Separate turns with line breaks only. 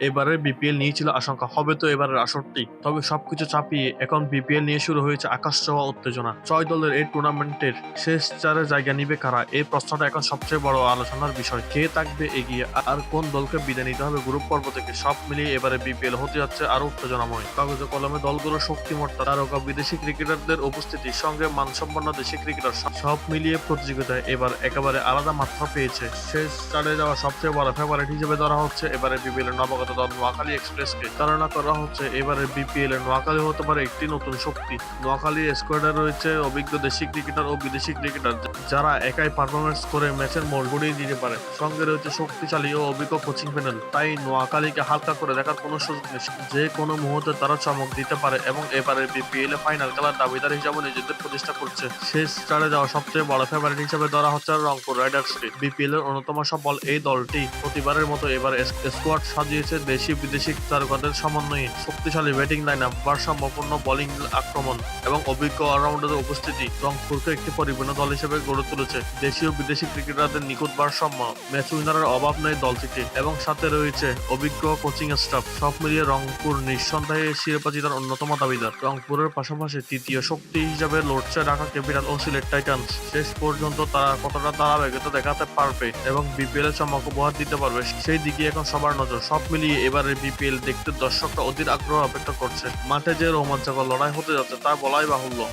এবারে বিপিএল নিয়েছিল আশঙ্কা। হবে তো এবারের আসরটি। তবে সবকিছু চাপিয়ে এখন বিপিএল নিয়ে শুরু হয়েছে আকাশ ছোঁয়া উত্তেজনা। ছয় দলের এই টুর্নামেন্টের শেষ চারে জায়গা নিবে কারা? এই প্রশ্নটা এখন সবচেয়ে বড় আলোচনার বিষয়। কে থাকবে এগিয়ে? আর কোন দলকে বিদায় নিতে হবে? গ্রুপ পর্ব থেকে সব মিলিয়ে এবারে বিপিএল হতে যাচ্ছে আরও উত্তেজনাময়। কাগজে কলমে দলগুলোর শক্তিমত্তা, তারকা, বিদেশি ক্রিকেটারদের উপস্থিতির সঙ্গে মানসম্পন্ন দেশি ক্রিকেটার সব- মিলিয়ে প্রতিযোগিতায় এবার একেবারে আলাদা মাত্রা পেয়েছে। শেষ চারে যাওয়া সবচেয়ে বড় ফেভারিট হিসেবে ধরা হচ্ছে এবারে বিপিএল নবাগত দল নোয়াখালী এক্সপ্রেসকে। ধারণা করা হচ্ছে এবারে বিপিএল এর নোয়াখালী হতে পারে একটি নতুন শক্তি। নোয়াখালী স্কোয়াডে রয়েছে অভিজ্ঞ দেশি ক্রিকেটার ও বিদেশি ক্রিকেটার যারা একাই পারফরমেন্স করে ম্যাচের মোড় ঘুরিয়ে দিতে পারে। সঙ্গে রয়েছে শক্তিশালী ও অভিজ্ঞ কোচিং প্যানেল তাই নোয়াখালীকে হালকা করে দেখার কোনো সুযোগ নেই। যে কোনো মুহূর্তে তারা চমক দিতে পারে এবং এবারে বিপিএল এ ফাইনাল খেলার দাবিদার হিসাবে নিজেদের প্রতিষ্ঠা করছে। শেষ চারে যাওয়া সবচেয়ে বড় ফেভারিট হিসেবে ধরা হচ্ছে রংপুর রাইডার্সকে বিপিএল এর অন্যতম সফল এই দলটি প্রতিবারের মতো এবার স্কোয়াড সাজিয়েছে দেশি বিদেশি তারকাদের সমন্বয়ে শক্তিশালী ব্যাটিং লাইন আপ ভারসাম্যপূর্ণ বোলিং আক্রমণ এবং অভিজ্ঞ অলরাউন্ডারের উপস্থিতি রংপুরকে একটি পরিপূর্ণ দল হিসেবে গড়ে তুলেছে। দেশীয় বিদেশি ক্রিকেটারদের নিখুঁত ভারসাম্য ম্যাচ উইনারের অভাব নেই দলটিতে এবং সাথে রয়েছে অভিজ্ঞ কোচিং স্টাফ সব মিলিয়ে রংপুর নিঃসন্দেহে শিরোপা জেতার অন্যতম দাবিদার। রংপুরের পাশাপাশি তৃতীয় শক্তি হিসাবে লড়ছে ঢাকা ক্যাপিটাল ও সিলেট টাইটান্স। শেষ পর্যন্ত তারা কতটা ধারাবাহিকতা দেখাতে পারবে এবং বিপিএল এর চমক উপহার দিতে পারবে, সেই দিকে এখন সবার নজর। সব মিলিয়ে এবারে বিপিএল দেখতে দর্শকরা অধীর আগ্রহ অপেক্ষা করছে। মাঠে যে রোমাঞ্চকর লড়াই হতে যাচ্ছে, তা বলাই বাহুল্য।